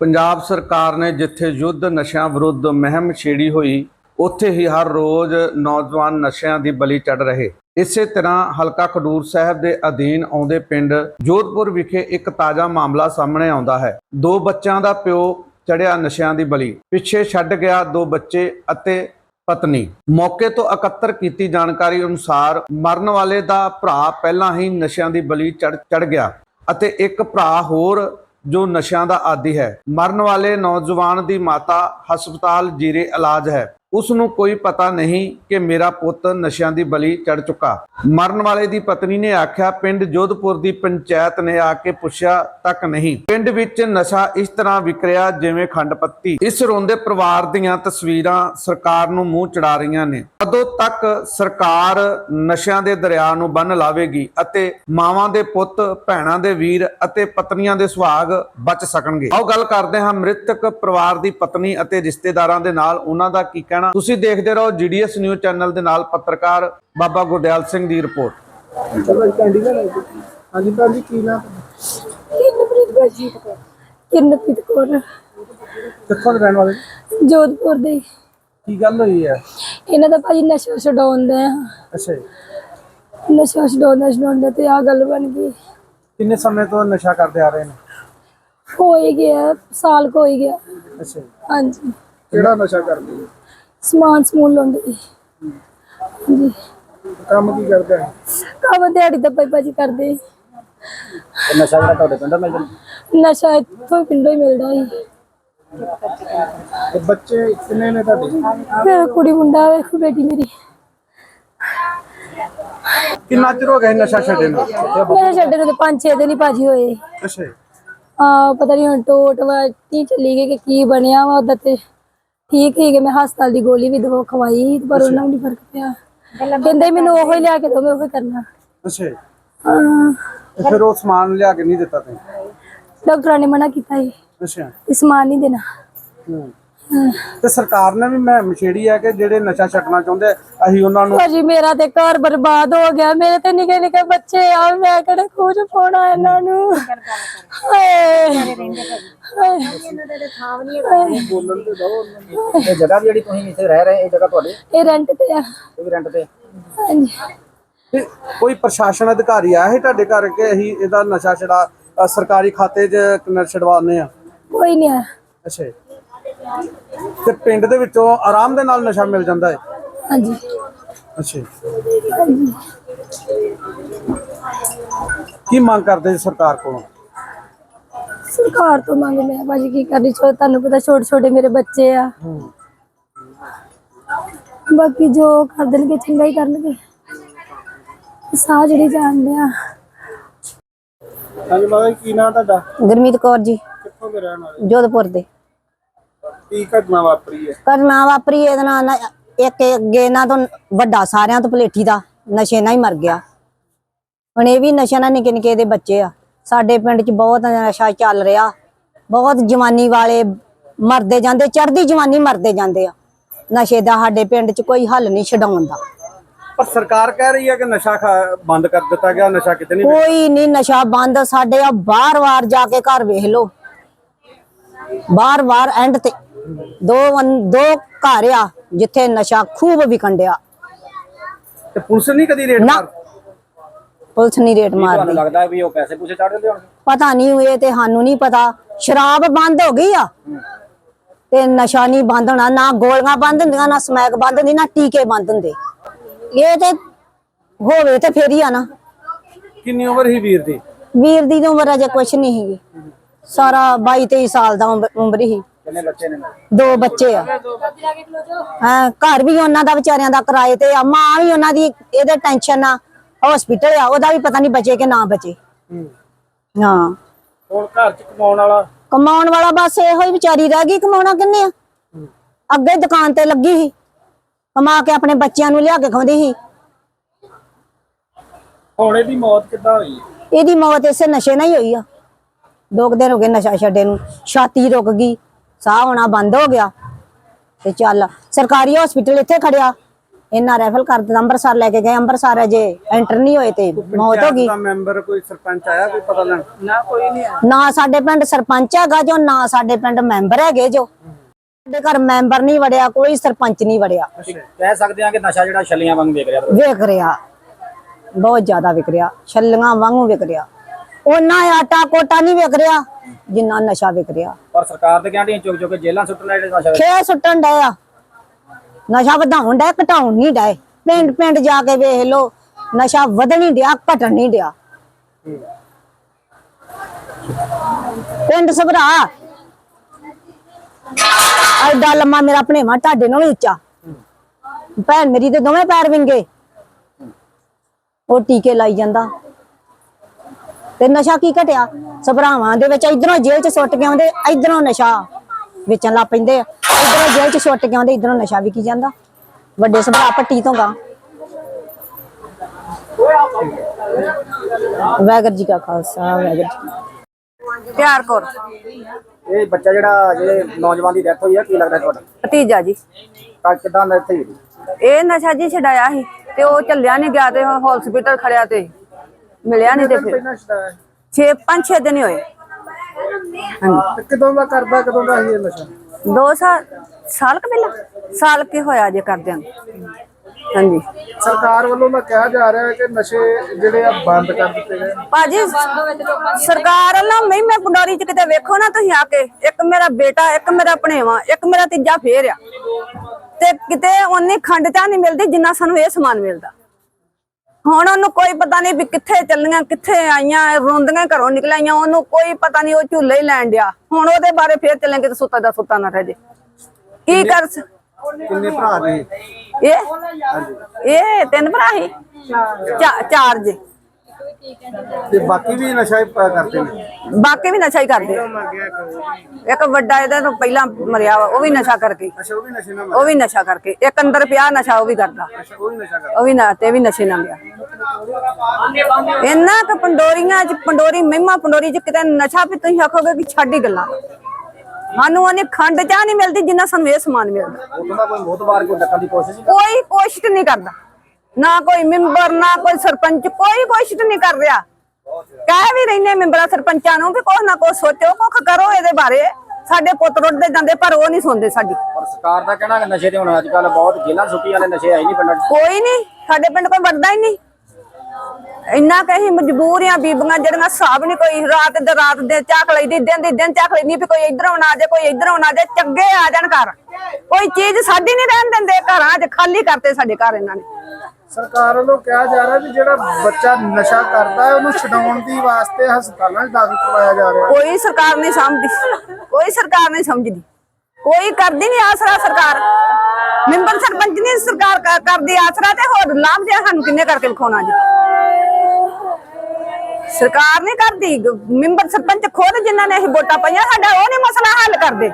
ਪੰਜਾਬ ਸਰਕਾਰ ਨੇ ਜਿੱਥੇ ਯੁੱਧ ਨਸ਼ਿਆਂ ਵਿਰੁੱਧ ਮੁਹਿੰਮ ਛੇੜੀ ਹੋਈ, ਉੱਥੇ ਹੀ ਹਰ ਰੋਜ਼ ਨੌਜਵਾਨ ਨਸ਼ਿਆਂ ਦੀ ਬਲੀ ਚੜ ਰਹੇ। ਇਸੇ ਤਰ੍ਹਾਂ ਹਲਕਾ ਖਡੂਰ ਸਾਹਿਬ ਦੇ ਅਧੀਨ ਆਉਂਦੇ ਪਿੰਡ ਜੋਧਪੁਰ ਵਿਖੇ ਇੱਕ ਤਾਜ਼ਾ ਮਾਮਲਾ ਸਾਹਮਣੇ ਆਉਂਦਾ ਹੈ। ਦੋ ਬੱਚਿਆਂ ਦਾ ਪਿਓ ਚੜਿਆ ਨਸ਼ਿਆਂ ਦੀ ਬਲੀ, ਪਿੱਛੇ ਛੱਡ ਗਿਆ ਦੋ ਬੱਚੇ ਅਤੇ ਪਤਨੀ। ਮੌਕੇ ਤੋਂ ਇਕੱਤਰ ਕੀਤੀ ਜਾਣਕਾਰੀ ਅਨੁਸਾਰ ਮਰਨ ਵਾਲੇ ਦਾ ਭਰਾ ਪਹਿਲਾਂ ਹੀ ਨਸ਼ਿਆਂ ਦੀ ਬਲੀ ਚੜ ਚੜ ਗਿਆ ਅਤੇ ਇੱਕ ਭਰਾ ਹੋਰ ਜੋ ਨਸ਼ਿਆਂ ਦਾ ਆਦੀ ਹੈ। ਮਰਨ ਵਾਲੇ ਨੌਜਵਾਨ ਦੀ ਮਾਤਾ ਹਸਪਤਾਲ ਜੀਰੇ ਇਲਾਜ ਹੈ। ਉਸ ਨੂੰ ਕੋਈ ਪਤਾ ਨਹੀਂ ਕਿ ਮੇਰਾ ਪੁੱਤ ਨਸ਼ਿਆਂ ਦੀ ਬਲੀ ਚੜ ਚੁੱਕਾ। ਮਰਨ ਵਾਲੇ ਦੀ ਪਤਨੀ ਨੇ ਆਖਿਆ, ਪਿੰਡ ਜੋਧਪੁਰ ਦੀ ਪੰਚਾਇਤ ਨੇ ਆ ਕੇ ਪੁੱਛਿਆ ਤੱਕ ਨਹੀਂ। ਪਿੰਡ ਵਿੱਚ ਨਸ਼ਾ ਇਸ ਤਰ੍ਹਾਂ ਵਿਕ ਜਿਵੇਂ ਖੰਡ ਪੱਤੀ। ਇਸ ਰੋਂਦੇ ਪਰਿਵਾਰ ਦੀਆਂ ਤਸਵੀਰਾਂ ਸਰਕਾਰ ਨੂੰ ਮੂੰਹ ਚੜਾ ਰਹੀਆਂ ਨੇ। ਕਦੋਂ ਤੱਕ ਸਰਕਾਰ ਨਸ਼ਿਆਂ ਦੇ ਦਰਿਆ ਨੂੰ ਬੰਨ ਲਾਵੇਗੀ ਅਤੇ ਮਾਵਾਂ ਦੇ ਪੁੱਤ, ਭੈਣਾਂ ਦੇ ਵੀਰ ਅਤੇ ਪਤਨੀਆਂ ਦੇ ਸੁਹਾਗ ਬਚ ਸਕਣਗੇ? ਆਓ ਗੱਲ ਕਰਦੇ ਹਾਂ ਮ੍ਰਿਤਕ ਪਰਿਵਾਰ ਦੀ ਪਤਨੀ ਅਤੇ ਰਿਸ਼ਤੇਦਾਰਾਂ ਦੇ ਨਾਲ। ਉਹਨਾਂ ਦਾ ਕੀ ਕਹਿਣਾ ਤੁਸੀਂ ਦੇਖਦੇ ਰਹੋ ਜੀਡੀਐਸ ਨਿਊਜ਼ ਚੈਨਲ ਦੇ ਨਾਲ ਪੱਤਰਕਾਰ ਬਾਬਾ ਗੁਰਦਿਆਲ ਸਿੰਘ ਦੀ ਰਿਪੋਰਟ। ਹਾਂਜੀ ਭੈਣ ਜੀ ਕੀ ਨਾਮ ਕਿੰਨਪ੍ਰੀਤ ਬਾਜੀ ਕਿੰਨਪ੍ਰੀਤ ਕੌਰ। ਕਿੱਥੋਂ ਦੇ ਰਹਿਣ ਵਾਲੇ ਜੋਧਪੁਰ ਦੇ ਕੀ ਗੱਲ ਹੋਈ ਹੈ? ਇਹਨਾਂ ਦਾ ਭਾਜੀ ਨਸ਼ਾ ਛਡਾਉਂਦੇ ਆ। ਅੱਛਾ ਜੀ। ਨਸ਼ਾ ਛਡਾਉਂਦਾ ਛਡਾਉਂਦਾ ਤੇ ਆ ਗੱਲ ਬਣ ਗਈ। ਕਿੰਨੇ ਸਮੇਂ ਤੋਂ ਨਸ਼ਾ ਕਰਦੇ ਆ ਰਹੇ ਨੇ? ਹੋ ਹੀ ਗਿਆ ਸਾਲ ਕੋ ਹੀ ਗਿਆ। ਅੱਛਾ। ਹਾਂਜੀ। ਕਿਹੜਾ ਨਸ਼ਾ ਕਰਦੇ ਹੋ? ਸਮਾਨ ਸਮੂਨ ਲਾਉਂਦੇ। ਸੀ। ਹਾਂਜੀ। ਕੰਮ ਕੀ ਕਰਦੇ ਕੰਮ ਦਿਹਾੜੀ ਦਾ ਭਾਈ ਭਾਜੀ ਕਰਦੇ। ਸੀ। ਨਸ਼ਾ ਜਿਹੜਾ ਤੁਹਾਡੇ ਪਿੰਡ ਮਿਲ ਜਾਂਦਾ ਨਸ਼ਾ ਇੱਥੋਂ ਹੀ ਪਿੰਡੋਂ ਹੀ ਮਿਲਦਾ ਸੀ। ਤੇ ਬੱਚੇ ਕਿੰਨੇ ਨੇ ਤੁਹਾਡੇ? ਮੇਰਾ ਕੁੜੀ ਮੁੰਡਾ ਵੇਖੋ ਬੇਟੀ ਮੇਰੀ। ਕਿੰਨਾ ਚਿਰ ਹੋ ਗਿਆ ਇਹ ਨਸ਼ਾ ਛੱਡੇ ਨੂੰ? ਮੇਰੇ ਛੱਡੇ ਨੂੰ ਤੇ ਪੰਜ ਛੇ ਦਿਨ ਹੀ ਭਾਜੀ ਹੋਏ। ਅੱਛਾ ਜੀ। ਆ ਪਤਾ ਨਹੀਂ ਹੁਣ ਟੋਟ ਵਾਟੀ ਚੱਲੀ ਗਈ ਕਿ ਕੀ ਬਣਿਆ ਵਾ ਉਹਦਾ ਤੇ। ਠੀਕ ਹੀ ਕਿ ਮੈਂ ਹਸਪਤਾਲ ਦੀ ਗੋਲੀ ਵੀ ਦਵਾ ਖਵਾਈ ਪਰ ਉਹਨਾਂ ਨੂੰ ਨਹੀਂ ਫ਼ਰਕ ਪਿਆ। ਕਹਿੰਦੇ ਮੈਨੂੰ ਉਹੋ ਹੀ ਲਿਆ ਕੇ ਦੋ ਮੈਂ ਉਹੋ ਹੀ ਕਰਨਾ। ਅੱਛਾ ਜੀ। ਹਾਂ, ਤੇ ਫਿਰ ਉਹ ਸਮਾਨ ਲਿਆ ਕੇ ਨਹੀਂ ਦਿੱਤਾ ਤੁਸੀਂ? ਡਾਕਟਰਾਂ ਨੇ ਮਨਾ ਕੀਤਾ ਸੀ। ਅੱਛਾ। ਕਿ ਸਮਾਨ ਨਹੀਂ ਦੇਣਾ। ਹੂੰ। ਤੇ ਸਰਕਾਰ ਨੇ ਵੀ ਮੈਂ ਛੇੜੀ ਹੈ ਕਿ ਜਿਹੜੇ ਨਸ਼ਾ ਛੱਡਣਾ ਚਾਹੁੰਦੇ ਆ, ਅਸੀਂ ਉਹਨਾਂ ਨੂੰ ਭਾਜੀ ਮੇਰਾ ਤੇ ਘਰ ਬਰਬਾਦ ਹੋ ਗਿਆ। ਮੇਰੇ ਤੇ ਨਿੱਕੇ ਨਿੱਕੇ ਬੱਚੇ ਆ ਮੈਂ ਕਿਹੜੇ ਖੋਜ ਪਾਉਣਾ ਇਹਨਾਂ ਨੂੰ? ਹਾਏ। ਹਾਏ। ਬੋਲਣ ਤੇ ਦੋ ਇਹ ਜਗ੍ਹਾ ਵੀ ਜਿਹੜੀ ਤੁਸੀਂ ਇੱਥੇ ਰਹਿ ਰਹੇ ਇਹ ਜਗ੍ਹਾ ਤੁਹਾਡੀ? ਇਹ ਰੈਂਟ ਤੇ ਆ। ਇਹ ਵੀ ਰੈਂਟ ਤੇ? ਹਾਂਜੀ। ਤੇ ਕੋਈ ਪ੍ਰਸ਼ਾਸਨ ਅਧਿਕਾਰੀ ਆਇਆ ਹੈ ਤੁਹਾਡੇ ਘਰ ਕਿ ਅਸੀਂ ਇਹਦਾ ਨਸ਼ਾ ਛੜਾ ਅ, ਸਰਕਾਰੀ ਖਾਤੇ 'ਚ ਨ- ਛਡਵਾਉਂਦੇ ਆ? ਕੋਈ ਨਹੀਂ ਆ ਅੱਛਾ ਜੀ। ਤੇ ਪਿੰਡ ਦੇ ਵਿੱਚੋਂ ਆਰਾਮ ਦੇ ਨਾਲ ਨਸ਼ਾ ਮਿਲ ਜਾਂਦਾ ਹੈ? ਹਾਂਜੀ। ਅੱਛਾ। ਕੀ ਮੰਗ ਕਰਦੇ ਜੀ ਸਰਕਾਰ ਕੋਲੋਂ? ਸਰਕਾਰ ਤੋਂ ਮੰਗ ਮੈਂ ਭਾਜੀ ਕੀ ਕਰਨੀ ਚੋ ਤੁਹਾਨੂੰ ਪਤਾ ਛੋਟੇ ਛੋਟੇ ਮੇਰੇ ਬੱਚੇ ਆ। ਬਾਕੀ ਜੋ ਕਰ ਦੇਣਗੇ ਚੰਗਾ ਹੀ ਕਰਨਗੇ। ਸਾਹ ਜਿਹੜੀ ਜਾਣਦੇ ਆ। ਹਾਂਜੀ ਮਾਤਾ ਜੀ ਕੀ ਨਾਂ ਤੁਹਾਡਾ? ਗੁਰਮੀਤ ਕੌਰ ਜੀ। ਕਿੱਥੋਂ ਦੇ ਰਹਿਣ ਵਾਲੇ? ਜੋਧਪੁਰ ਦੇ। ਕੀ ਘਟਨਾ ਵਾਪਰੀ ਹੈ? ਕਰਨਾ ਵਾਪਰੀ ਇਹਦੇ ਨਾਲ ਨਾ ਇੱਕ ਅੱਗੇ ਇਹਨਾਂ ਤੋਂ ਵੱਡਾ ਸਾਰਿਆਂ ਤੋਂ ਪਲੇਠੀ ਦਾ ਨਸ਼ੇ ਨਾਲ ਹੀ ਮਰ ਗਿਆ। ਹੁਣ ਇਹ ਵੀ ਨਸ਼ੇ ਨਾਲ ਨਿੱਕੇ ਨਿੱਕੇ ਦੇ ਬੱਚੇ ਆ। ਸਾਡੇ ਪਿੰਡ 'ਚ ਬਹੁਤ ਨਸ਼ਾ ਚੱਲ ਰਿਹਾ। ਬਹੁਤ ਜਵਾਨੀ ਵਾਲੇ ਮਰਦੇ ਜਾਂਦੇ ਚੜ੍ਹਦੀ ਜਵਾਨੀ ਮਰਦੇ ਜਾਂਦੇ ਆ। ਨਸ਼ੇ ਦਾ ਸਾਡੇ ਪਿੰਡ 'ਚ ਕੋਈ ਹੱਲ ਨਹੀਂ ਛਡਾਉਣ ਦਾ। ਪਰ ਸਰਕਾਰ ਕਹਿ ਰਹੀ ਹੈ ਕਿ ਨਸ਼ਾ ਬੰਦ ਕਰ ਦਿੱਤਾ ਗਿਆ ਨਸ਼ਾ ਕਿਤੇ ਨਹੀਂ ਕੋਈ ਨਹੀਂ ਨਸ਼ਾ ਬੰਦ। ਸਾਡੇ ਆ ਬਾਰ-ਬਾਰ ਜਾ ਕੇ ਘਰ ਵੇਖ ਲੋ ਬਾਰ-ਬਾਰ ਐਂਡ ਤੇ ਦੋ ਵੰ- ਦੋ ਘਰ ਆ ਜਿੱਥੇ ਨਸ਼ਾ ਖੂਬ ਵਿਕਣ ਡਿਆ। ਤੇ ਪੁਲਿਸ ਨਹੀਂ ਕਦੀ ਰੇਡ ਨਾ। ਮਾਰ ਪੁਲਿਸ ਨਹੀਂ ਰੇਟ ਤੁਹਾਨੂੰ ਮਾਰਦੀ। ਲੱਗਦਾ ਵੀ ਉਹ ਪੈਸੇ ਪੂਸੇ ਚੜ ਦਿੰਦੇ ਹੋਣਗੇ? ਪਤਾ ਨਹੀਂ ਇਹ ਤੇ ਸਾਨੂੰ ਨਹੀਂ ਪਤਾ। ਸ਼ਰਾਬ ਬੰਦ ਹੋ ਗਈ ਆ। ਤੇ ਨਸ਼ਾ ਨਹੀਂ ਬੰਦ ਹੋਣਾ ਨਾ ਗੋਲੀਆਂ ਬੰਦ ਹੁੰਦੀਆਂ ਨਾ ਸਮੈਕ ਬੰਦ ਹੁੰਦੀ ਨਾ ਟੀਕੇ ਬੰਦ ਹੁੰਦੇ। ਇਹ ਤੇ ਹੋਵੇ ਤੇ ਫੇਰ ਹੀ ਆ ਨਾ। ਕਿੰਨੀ ਉਮਰ ਹੀ ਵੀਰ ਦੀ? ਵੀਰ ਦੀ ਤਾਂ ਉਮਰ ਅਜੇ ਕੁਛ ਨਹੀਂ ਹੈਗੀ। ਸਾਰਾ 22 23 ਸਾਲ ਦਾ ਉਮਰ ਉਮਰ ਹੀ। ਕਿੰਨੇ ਬੱਚੇ ਨੇ ਦੋ ਬੱਚੇ ਆ। ਹਾਂ ਘਰ ਵੀ ਉਹਨਾਂ ਦਾ ਵਿਚਾਰਿਆਂ ਦਾ ਕਿਰਾਏ ਤੇ ਆ। ਮਾਂ ਵੀ ਉਹਨਾਂ ਦੀ ਇਹਦੇ ਟੈਨਸ਼ਨ ਆ। ਹਸਪੀਟਲ ਆ ਉਹਦਾ ਵੀ ਪਤਾ ਨਹੀਂ ਬਚੇ ਕਿ ਨਾ ਬਚੇ। ਹਾਂ। ਹੁਣ ਘਰ 'ਚ ਕਮਾਉਣ ਵਾਲਾ? ਕਮਾਉਣ ਵਾਲਾ ਬਸ ਇਹੋ ਹੀ ਵਿਚਾਰੀ ਰਹਿ ਗਈ ਕਮਾਉਣਾ ਕਿੰਨੇ ਆ? ਅੱਗੇ ਦੁਕਾਨ ਤੇ ਲੱਗੀ ਸੀ। ਕਮਾ ਕੇ ਆਪਣੇ ਬੱਚਿਆਂ ਨੂੰ ਲਿਆ ਕੇ ਖਾਂਦੀ ਸੀ। ਹੁਣ ਇਹਦੀ ਮੌਤ ਕਿੱਦਾਂ ਹੋਈ? ਇਹਦੀ ਮੌਤ ਇਸੇ ਨਸ਼ੇ ਨਾਲ ਹੀ ਹੋਈ ਆ। ਦੋ ਕੁ ਦਿਨ ਹੋ ਗਏ ਨਸ਼ਾ ਛੱਡੇ ਨੂੰ। ਛਾਤੀ ਰੁਕ ਗਈ। ਸਾਹ ਹੋਣਾ ਬੰਦ ਹੋ ਗਿਆ। ਤੇ ਚੱਲ ਸਰਕਾਰੀ ਹਸਪੀਟਲ ਇੱਥੇ ਖੜਿਆ। ਇਹਨਾਂ ਰੈਫਲ ਕਰ ਦਿੱਤਾ ਅੰਮ੍ਰਿਤਸਰ ਲੈ ਕੇ ਗਏ। ਅੰਮ੍ਰਿਤਸਰ ਅਜੇ ਐਂਟਰ ਨਹੀਂ ਹੋਏ ਤੇ ਮੌਤ ਹੋ ਗਈ। ਦਾ ਮੈਂਬਰ ਕੋਈ ਸਰਪੰਚ ਆਇਆ ਕੋਈ ਪਤਾ ਲੈਣ? ਨਾ ਕੋਈ ਨਹੀਂ ਨਾ ਸਾਡੇ ਪਿੰਡ ਸਰਪੰਚ ਹੈਗਾ ਜੋ ਨਾ ਸਾਡੇ ਪਿੰਡ ਮੈਂਬਰ ਹੈਗੇ ਜੋ। ਸਾਡੇ ਘਰ ਮੈਂਬਰ ਨਹੀਂ ਵੜਿਆ ਕੋਈ ਸਰਪੰਚ ਨਹੀਂ ਵੜਿਆ। ਕਹਿ ਸਕਦੇ ਆ ਕਿ ਨਸ਼ਾ ਜਿਹੜਾ ਛੱਲੀਆਂ ਵਾਂਗ ਵੇਖ ਰਿਹਾ। ਵਿਕ ਰਿਹਾ। ਬਹੁਤ ਜ਼ਿਆਦਾ ਵਿਕ ਰਿਹਾ। ਛੱਲੀਆਂ ਵਾਂਗੂ ਵਿਕ ਰਿਹਾ। ਉਹਨਾਂ ਆਟਾ ਕੋਟਾ ਨਹੀਂ ਵਿਕ ਰਿਹਾ। ਜਿੰਨਾ ਨਸ਼ਾ ਵਿਕ ਰਿਹਾ। ਪਰ ਸਰਕਾਰ ਤੇ ਕਹਿੰਦੀ ਚੁੱਕ ਚੁੱਕ ਕੇ ਜੇਲ੍ਹਾਂ ਸੁੱਟਣਾ ਜਿਹੜੇ ਨਸ਼ਾ ਖੇ ਸੁੱਟਣ ਡਏ ਆ। ਨਸ਼ਾ ਵਧਾਉਣ ਡਏ ਘਟਾਉਣ ਨਹੀਂ ਡਏ। ਪਿੰਡ ਪਿੰਡ ਜਾ ਕੇ ਵੇਖ ਲੋ ਨਸ਼ਾ ਵਧਣ ਨਹੀਂ ਡਿਆ ਘਟਣ ਨਹੀਂ ਡਿਆ। ਪਿੰਡ ਸਭਰਾ। ਐਡਾ ਲੰਮਾ ਮੇਰਾ ਭਣੇਵਾ ਤੁਹਾਡੇ ਨਾਲੋਂ ਉੱਚਾ। ਭੈਣ ਮੇਰੀ ਤੇ ਦੋਵੇਂ ਪੈਰ ਵਿੰਗੇ। ਉਹ ਟੀਕੇ ਲਾਈ ਜਾਂਦਾ। ਤੇ ਨਸ਼ਾ ਕੀ ਘਟਿਆ? ਸਭਰਾਵਾਂ ਦੇ ਵਿੱਚ ਇਧਰੋਂ ਜੇਲ੍ਹ ਚ ਸੁੱਟ ਕੇ ਆਉਂਦੇ ਇਧਰੋਂ ਨਸ਼ਾ ਵੇਚਣ ਲੱਗ ਪੈਂਦੇ ਆ। ਇਧਰੋਂ ਜੇਲ੍ਹ ਚ ਸੁੱਟ ਕੇ ਆਉਂਦੇ ਇਧਰੋਂ ਨਸ਼ਾ ਵਿਕੀ ਜਾਂਦਾ? ਵੱਡੇ ਸਭਰਾ ਪੱਟੀ ਤੋਂ ਗਾ। ਵਾਹਿਗੁਰੂ ਜੀ ਕਾ ਖਾਲਸਾ ਵਾਹਿਗੁਰੂ ਜੀ। ਪਿਆਰ ਕੌਰ। ਇਹ ਬੱਚਾ ਜਿਹੜਾ ਜਿਹੜੇ ਨੌਜਵਾਨ ਦੀ ਡੈਥ ਹੋਈ ਆ ਕੀ ਲੱਗਦਾ ਤੁਹਾਡਾ? ਭਤੀਜਾ ਜੀ। ਕਾ ਕਿਦਾਂ ਡੈਥ ਹੋਈ? ਇਹ ਨਸ਼ਾ ਜੀ ਛਡਾਇਆ ਸੀ ਤੇ ਉਹ ਚੱਲਿਆ ਨਹੀਂ ਗਿਆ ਤੇ ਹਸਪੀਟਲ ਖੜਿਆ ਤੇ ਮਿਲਿਆ ਨਹੀਂ ਤੇ ਫਿਰ। ਦਿਨ ਹੀ ਹੋਏ। ਤੇ ਕਦੋਂ ਦਾ ਕਰਦਾ ਕਦੋਂ ਦਾ ਸੀ ਇਹ ਨਸ਼ਾ? ਦੋ ਸਾਲ ਸਾਲ ਕੁ ਪਹਿਲਾਂ। ਸਾਲ ਕੇ ਹੋਇਆ ਜੇ ਕਰਦਿਆਂ ਨੂੰ। ਹਾਂਜੀ। ਸਰਕਾਰ ਵੱਲੋਂ ਮੈਂ ਕਿਹਾ ਜਾ ਰਿਹਾ ਹੈ ਕਿ ਨਸ਼ੇ ਜਿਹੜੇ ਆ ਬੰਦ ਕਰ ਦਿੱਤੇ ਗਏ। ਭਾਜੀ ਸਰਕਾਰ ਵੱਲੋਂ ਮੈਂ ਮੈਂ ਪੰਡੋਰੀ ਚ ਕਿਤੇ ਵੇਖੋ ਨਾ ਤੁਸੀਂ ਆ ਕੇ। ਇੱਕ ਮੇਰਾ ਬੇਟਾ ਇੱਕ ਮੇਰਾ ਭਣੇਵਾ ਇੱਕ ਮੇਰਾ ਤੀਜਾ ਫੇਰ ਆ। ਤੇ ਕਿਤੇ ਉਹਨੇ ਖੰਡ ਚਾਹ ਨਹੀਂ ਮਿਲਦੀ ਜਿੰਨਾ ਸਾਨੂੰ ਇਹ ਸਮਾਨ ਮਿਲਦਾ। ਹੁਣ ਉਹਨੂੰ ਕੋਈ ਪਤਾ ਨਹੀਂ ਵੀ ਕਿੱਥੇ ਚੱਲੀਆਂ ਕਿੱਥੇ ਆਈਆਂ ਰੋਂਦੀਆਂ ਘਰੋਂ ਨਿਕਲਾਈਆਂ ਉਹਨੂੰ ਕੋਈ ਪਤਾ ਨਹੀਂ ਉਹ ਝੂਲੇ ਹੀ ਲੈਣ ਡਿਆ। ਹੁਣ ਉਹਦੇ ਬਾਰੇ ਫੇਰ ਚੱਲਾਂਗੇ ਤੇ ਸੁੱਤਾ ਦਾ ਸੁੱਤਾ ਨਾ ਰਹਿ ਜੇ। ਕੀ ਕਰ ਕਿੰਨੇ ਭਰਾ ਨੇ ਇਹ? ਇਹ ਤਿੰਨ ਭਰਾ ਚਾ- ਚਾਰ ਜੇ। ਤੇ ਬਾਕੀ ਵੀ ਨਸ਼ਾ ਹੀ ਪ- ਕਰਦੇ ਨੇ? ਬਾਕੀ ਵੀ ਨਸ਼ਾ ਹੀ ਕਰਦੇ। ਆ। ਇੱਕ ਵੱਡਾ ਇਹਦਾ ਤੋਂ ਪਹਿਲਾਂ ਮਰਿਆ ਵਾ ਉਹ ਵੀ ਨਸ਼ਾ ਕਰਕੇ। ਅੱਛਾ ਉਹ ਵੀ ਨਸ਼ੇ ਨਾਲ ਉਹ ਵੀ ਨਸ਼ਾ ਕਰਕੇ। ਇੱਕ ਅੰਦਰ ਪਿਆ ਨਸ਼ਾ ਉਹ ਵੀ ਕਰਦਾ। ਅੱਛਾ ਉਹ ਵੀ ਨਸ਼ਾ ਕਰਦਾ। ਉਹ ਵੀ ਨਾ ਤੇ ਵੀ ਨਸ਼ੇ ਨਾਲ ਗਿਆ। ਇੰਨਾ ਕਿ ਪੰਡੋਰੀਆਂ ਚ ਪੰਡੋਰੀ ਮਹਿਮਾ ਪੰਡੋਰੀ ਚ ਕਿਤੇ ਨਸ਼ਾ ਵੀ ਤੁਸੀਂ ਆਖੋਗੇ ਕਿ ਛੱਡ ਹੀ ਗੱਲਾਂ। ਸਾਨੂੰ ਉਹਨੇ ਖੰਡ ਚਾਹ ਨਹੀਂ ਮਿਲਦੀ ਜਿੰਨਾ ਸਾਨੂੰ ਇਹ ਸਮਾਨ ਮਿਲਦਾ। ਉਦੋਂ ਦਾ ਕੋਈ ਬਹੁਤ ਵਾਰ ਕੋਈ ਡੱਕਣ ਦੀ ਕੋਸ਼ਿਸ਼ ਕੋਈ ਕੋਸ਼ਿਸ਼ ਨਹੀਂ ਕਰਦਾ। ਨਾ ਕੋਈ ਮੈਂਬਰ ਨਾ ਕੋਈ ਸਰਪੰਚ ਕੋਈ ਕੋਸ਼ਿਸ਼ ਨਹੀਂ ਕਰ ਰਿਹਾ। ਕਹਿ ਵੀ ਰਹਿੰਦੇ ਮੈਂਬਰਾਂ ਸਰਪੰਚਾਂ ਨੂੰ ਵੀ ਕੁਛ ਨਾ ਕੁਛ ਸੋਚੋ ਕੁਛ ਕਰੋ ਇਹਦੇ ਬਾਰੇ। ਸਾਡੇ ਪੁੱਤ ਰੁੱਟਦੇ ਜਾਂਦੇ ਪਰ ਉਹ ਨਹੀਂ ਸੁਣਦੇ ਸਾਡੀ। ਪਰ ਸਰਕਾਰ ਦਾ ਕਹਿਣਾ ਕਿ ਨਸ਼ੇ ਤੇ ਹੁਣ ਅੱਜ ਕੱਲ ਬਹੁਤ ਜੇਲ੍ਹਾਂ ਸੁੱਟੀ ਵਾਲੇ ਨਸ਼ੇ ਆਈ ਨਹੀਂ ਪਿੰਡਾਂ 'ਚ। ਕੋਈ ਨਹੀਂ ਸਾਡੇ ਪਿੰਡ ਕੋਈ ਵੜਦਾ ਹੀ ਨਹੀਂ। ਇੰਨਾ ਕਹੀ ਮਜਬੂਰ ਆ ਬੀਬੀਆਂ ਜਿਹੜੀਆਂ ਹਿਸਾਬ ਨਹੀਂ ਕੋਈ ਰਾਤ ਦੇ ਰਾਤ ਦੇ ਚਾਕ ਲਈਦੀ ਦਿਨ ਦੀ ਦਿਨ ਚਾਕ ਲੈਂਦੀ ਵੀ ਕੋਈ ਇਧਰੋਂ ਨਾ ਆ ਜਾਏ ਕੋਈ ਇਧਰੋਂ ਨਾ ਆ ਜਾਏ ਚੰਗੇ ਆ ਜਾਣ ਘਰ। ਕੋਈ ਚੀਜ਼ ਸਾਡੀ ਨਹੀਂ ਰਹਿਣ ਦਿੰਦੇ ਘਰਾਂ 'ਚ ਖਾਲੀ ਕਰਤੇ ਸਾਡੇ ਘਰ ਇਹਨਾਂ ਨੇ। ਸਰਕਾਰ ਵੱਲੋਂ ਕਿਹਾ ਜਾ ਰਿਹਾ ਵੀ ਜਿਹੜਾ ਬੱਚਾ ਨਸ਼ਾ ਕਰਦਾ ਹੈ, ਉਹਨੂੰ ਛਡਾਉਣ ਦੀ ਵਾਸਤੇ ਹਸਪਤਾਲਾਂ 'ਚ ਦਾਖਲ ਕਰਵਾਇਆ ਜਾ ਰਿਹਾ। ਕੋਈ ਸਰਕਾਰ ਨਹੀਂ ਸਮਝਦੀ। ਕੋਈ ਸਰਕਾਰ ਨਹੀਂ ਸਮਝਦੀ। ਕੋਈ ਕਰਦੀ ਨਹੀਂ ਆਸਰਾ ਸਰਕਾਰ। ਮੈਂਬਰ ਸਰਪੰਚ ਨਹੀਂ ਸਰਕਾਰ ਕਰਦੀ ਆਸਰਾ ਤੇ ਹੋਰ ਲਾਭ ਜੇ ਸਾਨੂੰ ਕਿੰਨੇ ਕਰਕੇ ਵਿਖਾਉਣਾ ਜੀ? ਸਰਕਾਰ ਨਹੀਂ ਕਰਦੀ। ਗ- ਮੈਂਬਰ ਸਰਪੰਚ ਖੁਦ ਜਿਨ੍ਹਾਂ ਨੇ ਇਹ ਵੋਟਾਂ ਪਾਈਆਂ, ਸਾਡਾ ਉਹ ਨਹੀਂ ਮਸਲਾ ਹੱਲ ਕਰਦੇ।